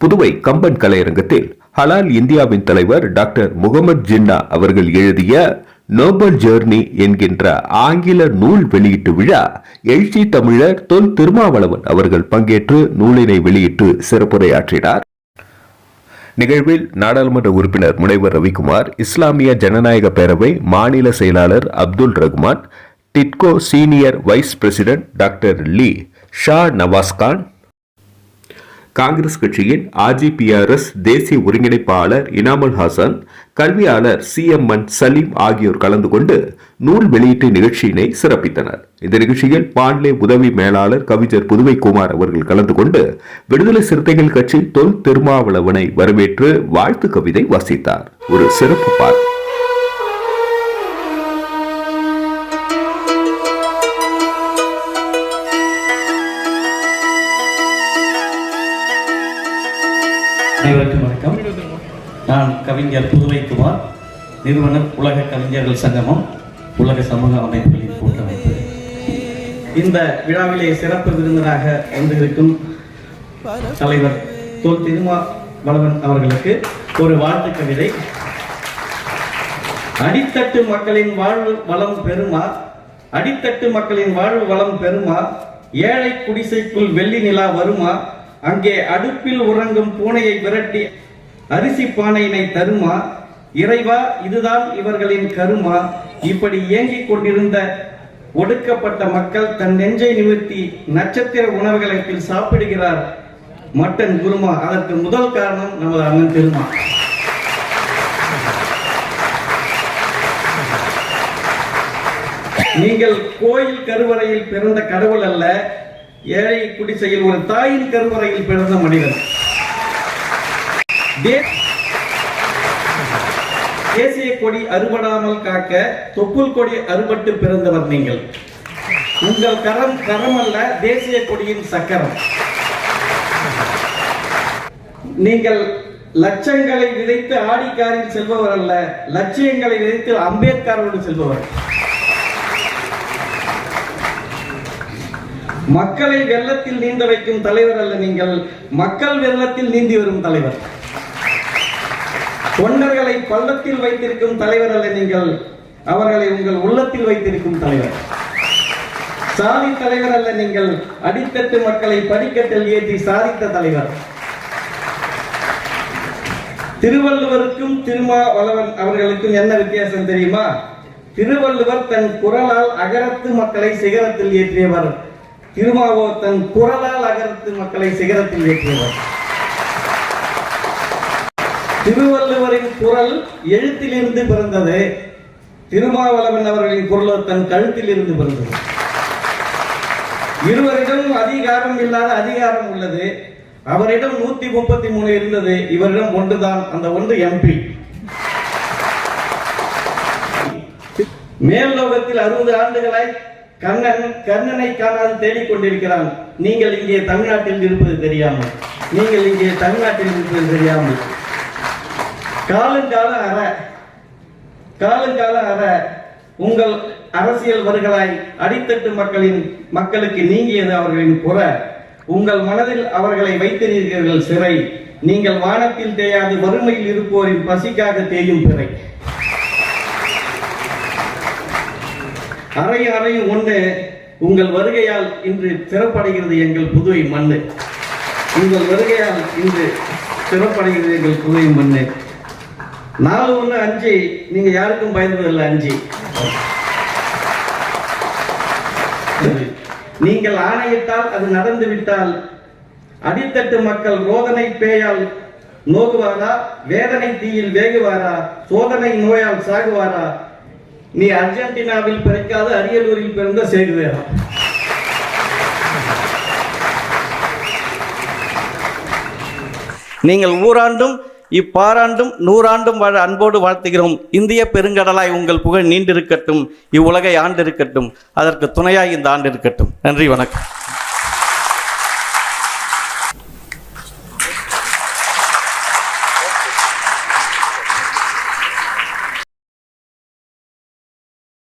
புதுவை கம்பன் கலையரங்கத்தில் ஹலால் இந்தியாவின் தலைவர் டாக்டர் முகமது ஜின்னா அவர்கள் எழுதிய நோபல் ஜேர்னி என்கின்ற ஆங்கில நூல் வெளியீட்டு விழா எழுச்சி தமிழர் தொல் திருமாவளவன் அவர்கள் பங்கேற்று நூலினை வெளியிட்டு சிறப்புரையாற்றினார். நிகழ்வில் நாடாளுமன்ற உறுப்பினர் முனைவர் ரவிக்குமார் இஸ்லாமிய ஜனநாயக பேரவை மாநில செயலாளர் Abdul Rahman TIDCO senior vice president doctor Li Sha Nawaz Khan Congress கட்சியின் ஆர்ஜிபிஆர்எஸ் தேசிய ஒருங்கிணைப்பாளர் இனாமுல் ஹாசன் கல்வியாளர் சிஎம்என் சலீம் ஆகியோர் கலந்து கொண்டு நூல் வெளியீட்டு நிகழ்ச்சியினை சிறப்பித்தனர். இந்த நிகழ்ச்சியில் பாண்லே உதவி மேலாளர் கவிஞர் புதுவை குமார் அவர்கள் கலந்து கொண்டு விடுதலை சிறுத்தைகள் கட்சி தொல் திருமாவளவனை வரவேற்று வாழ்த்து கவிதை வாசித்தார். ஒரு சிறப்பு பார் அனைவருக்கும் வணக்கம். நான் கவிஞர் புதுவை குமார் நிறுவனர் உலக கவிஞர்கள் சங்கமம் உலக சமூக அமைப்புகளின் கூட்டமைப்பு. இந்த விழாவிலே சிறப்பு விருந்தினராக வந்திருக்கும் தலைவர் தோல் திருமா வளவன் அவர்களுக்கு ஒரு வாழ்த்து கவிதை. அடித்தட்டு மக்களின் வாழ்வு வளம் பெருமா அடித்தட்டு மக்களின் வாழ்வு வளம் பெருமா ஏழை குடிசைக்குள் வெள்ளி நிலா வருமா? அங்கே அடுப்பில் உறங்கும் பூனையை விரட்டி அரிசி பானையினை தருமா? இறைவா இதுதான் இவர்களின் கருமா. இப்படி ஏங்கிக் கொண்டிருந்த ஒடுக்கப்பட்ட மக்கள் தன் நெஞ்சை நிமிர்த்தி நட்சத்திர உணவுகளை சாப்பிடுகிறார். மட்டன் குருமா அதற்கு முதல் காரணம் நமது அண்ணன் திருமா. நீங்கள் கோயில் கருவறையில் பிறந்த கடவுள் அல்ல. ஏழை குடிசையில் ஒரு தாயின் கருவறையில் பிறந்த மனிதன். தேசிய கொடி அறுபடாமல் காக்க தொப்புள் கொடி அறுபட்டு பிறந்தவர் நீங்கள். உங்கள் கரம் கரம் அல்ல தேசிய கொடியின் சக்கரம். நீங்கள் லட்சங்களை விதைத்து ஆடிக்காரில் செல்பவர் அல்ல லட்சியங்களை விதைத்து அம்பேத்கரோடு செல்பவர். மக்களை வெள்ளத்தில் நீந்த வைக்கும் தலைவர் அல்ல நீங்கள். மக்கள் வெள்ளத்தில் நீந்தி வரும் தலைவர். தொண்டர்களை பள்ளத்தில் வைத்திருக்கும் தலைவர் அல்ல நீங்கள். அவர்களை உங்கள் உள்ளத்தில் வைத்திருக்கும் தலைவர். சாதி தலைவர் அல்ல நீங்கள். அடித்தட்டு மக்களை படிக்கட்டில் ஏற்றி சாதித்த தலைவர். திருவள்ளுவருக்கும் திருமாவளவன் அவர்களுக்கும் என்ன வித்தியாசம் தெரியுமா? திருவள்ளுவர் தன் குரலால் அகரத்து மக்களை சிகரத்தில் ஏற்றியவர். திருமாவோ தன் குரலால் அகரத்து மக்களை சிகரத்தில் ஏற்றியவர். திருவள்ளுவரின் குரல் எழுத்திலிருந்து பிறந்தது. திருமாவளவன் அவர்களின் குரலோ தன் கழுத்தில் இருந்து பிறந்தது. இருவரிடம் அதிகாரம் இல்லாத அதிகாரம் உள்ளது. அவரிடம் நூத்தி முப்பத்தி மூணு இருந்தது. இவரிடம் ஒன்றுதான் அந்த ஒன்று எம்பி மேல் லோகத்தில் அறுபது ஆண்டுகளாய் கண்ணன் கர்ணனை காணாது தேடிக் கொண்டிருக்கிறான் நீங்கள் இங்கே தமிழ்நாட்டில் இருப்பது தெரியாமல். நீங்கள் இங்கே தமிழ்நாட்டில் இருப்பது தெரியாமல். காலங்கால அற காலங்கால அற உங்கள் அரசியல் வருகளாய் அடித்தட்டு மக்களின் மக்களுக்கு நீங்கியது அவர்களின் குறை உங்கள் மனதில் அவர்களை வைத்திருக்கிறீர்கள் சிறை. நீங்கள் வானத்தில் தேயாது வறுமையில் இருப்போரின் பசிக்காக தேயும் பிறை. அறை அறையும் ஒன்று உங்கள் வருகையால் இன்று சிறப்படைகிறது எங்கள் புதுவை மண்ணு. உங்கள் வருகையால் இன்று சிறப்படைகிறது எங்கள் புதுவை மண்ணு. நாலு ஒன்று அஞ்சு நீங்க யாருக்கும் பயந்ததில்லை அஞ்சு. நீங்கள் ஆணையிட்டால் அது நடந்து விட்டால் அடித்தட்டு மக்கள் ரோதனை பேயால் நோகுவாரா? வேதனை தீயில் வேகுவாரா? சோதனை நோயால் சாகுவாரா? நீ அர்ஜென்டினாவில் பிறக்காத அரியலூரில் பிறந்த சேகுவேரா நீங்கள் ஊராண்டும் இப்பாராண்டும் நூறாண்டும் வாழ அன்போடு வாழ்த்துகிறோம். இந்திய பெருங்கடலாய் உங்கள் புகழ் நீண்டிருக்கட்டும் இவ்வுலகை ஆண்டிருக்கட்டும் அதற்கு துணையாய் இந்த ஆண்டு இருக்கட்டும் நன்றி வணக்கம்.